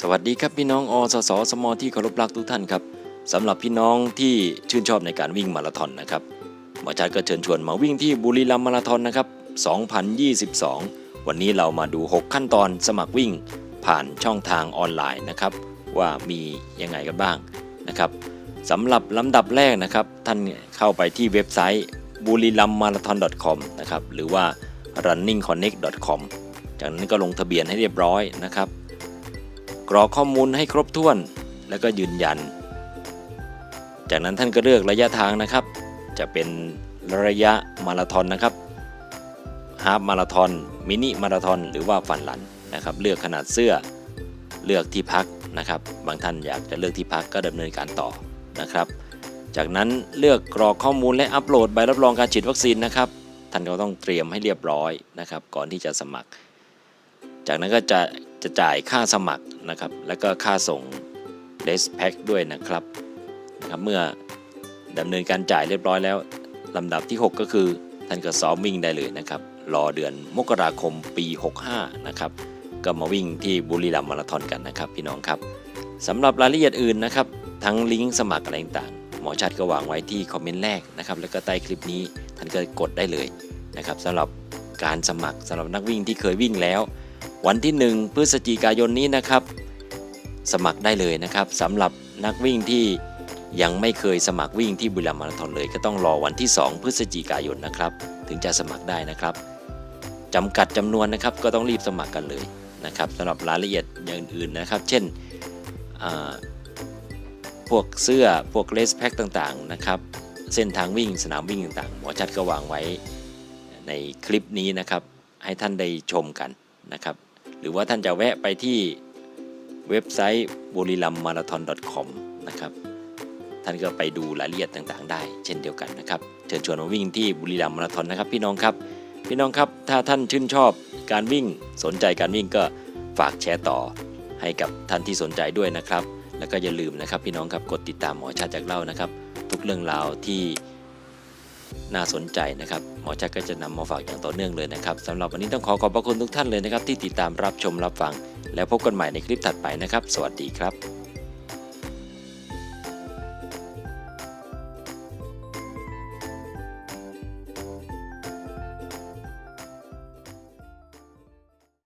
สวัสดีครับพี่น้องอสสสมที่เคารพรักทุกท่านครับสำหรับพี่น้องที่ชื่นชอบในการวิ่งมาราธอนนะครับหมอชัดก็เชิญชวนมาวิ่งที่บุรีรัมย์มาราธอนนะครับ 2022 วันนี้เรามาดู 6 ขั้นตอนสมัครวิ่งผ่านช่องทางออนไลน์นะครับ ว่ามียังไงกันบ้างนะครับสำหรับลำดับแรกนะครับ ท่านเข้าไปที่เว็บไซต์บุรีรัมมาราธอน .com นะครับหรือว่า runningconnect.com จากนั้นก็ลงทะเบียนให้เรียบร้อยนะครับ กรอกข้อมูลให้ครบถ้วน แล้วก็ยืนยัน จากนั้นท่านก็เลือกระยะทางนะครับ จะเป็นระยะมาราธอนนะครับฮาฟมาราธอนมินิมาราธอนหรือว่าฟันลันนะครับ เลือกขนาดเสื้อเลือกที่พักนะครับ บางท่านอยากจะเลือกที่พักก็ดำเนินการต่อนะครับ จากนั้นเลือกกรอกข้อมูลและอัปโหลดใบรับรองการฉีดวัคซีนนะครับ ท่านก็ต้องเตรียมให้เรียบร้อยนะครับ ก่อนที่จะสมัคร จากนั้นก็จะจะจ่ายค่าสมัครนะครับ แล้วก็ค่าส่ง d e s p a c ด้วยนะครับนะครับ เมื่อดำเนินการจ่ายเรียบร้อยแล้วลำดับที่ 6 ก็คือท่านก็ซ้อมวิ่งได้เลยนะครับ รอเดือนมกราคมปี 65 นะครับ ก็มาวิ่งที่บุรีรัมย์มาราธอนกันนะครับ พี่น้องครับสำหรับรายละเอียดอื่นนะครับ ทั้งลิงก์สมัครอะไรต่างๆหมอชัดก็วางไว้ที่คอมเมนต์แรกนะครับ แล้วก็ใต้คลิปนี้ท่านก็กดได้เลยนะครับสำหรับการสมัครสำหรับนักวิ่งที่เคยวิ่งแล้ว วันที่ 1 พฤศจิกายนนี้นะครับ สมัครได้เลยนะครับสำหรับนักวิ่งที่ยังไม่เคยสมัครวิ่งที่บุรีรัมย์มาราธอนเลย ก็ต้องรอวันที่ 2 พฤศจิกายนนะครับ ถึงจะสมัครได้นะครับจำกัดจำนวนนะครับก็ต้องรีบสมัครกันเลยนะครับสำหรับรายละเอียดอย่างอื่นๆนะครับ เช่นพวกเสื้อพวกเลสแพ็คต่างๆนะครับ เส้นทางวิ่งสนามวิ่งต่างๆ หมอชัดก็วางไว้ในคลิปนี้นะครับ ให้ท่านได้ชมกันนะครับ หรือว่าท่านจะแวะไปที่เว็บไซต์บุรีรัมมาราธอน .com นะครับท่านก็ไปดูรายละเอียดต่างๆ ได้ เช่นเดียวกันนะครับเชิญชวนมาวิ่งที่บุรีรัมมาราธอนนะครับพี่น้องครับ พี่น้องครับถ้าท่านชื่นชอบการวิ่งสนใจการวิ่งก็ฝากแชร์ต่อให้กับท่านที่สนใจด้วยนะครับ แล้วก็อย่าลืมนะครับพี่น้องครับกดติดตามหมอชาติจากเล่านะครับ ทุกเรื่องราวที่ น่าสนใจนะครับหมอจักก็จะนำมาฝากอย่างต่อเนื่องเลยนะครับสำหรับวันนี้ต้องขอขอบพระคุณทุกท่านเลยนะครับที่ติดตามรับชมรับฟัง แล้วพบกันใหม่ในคลิปถัดไปนะครับ สวัสดีครับ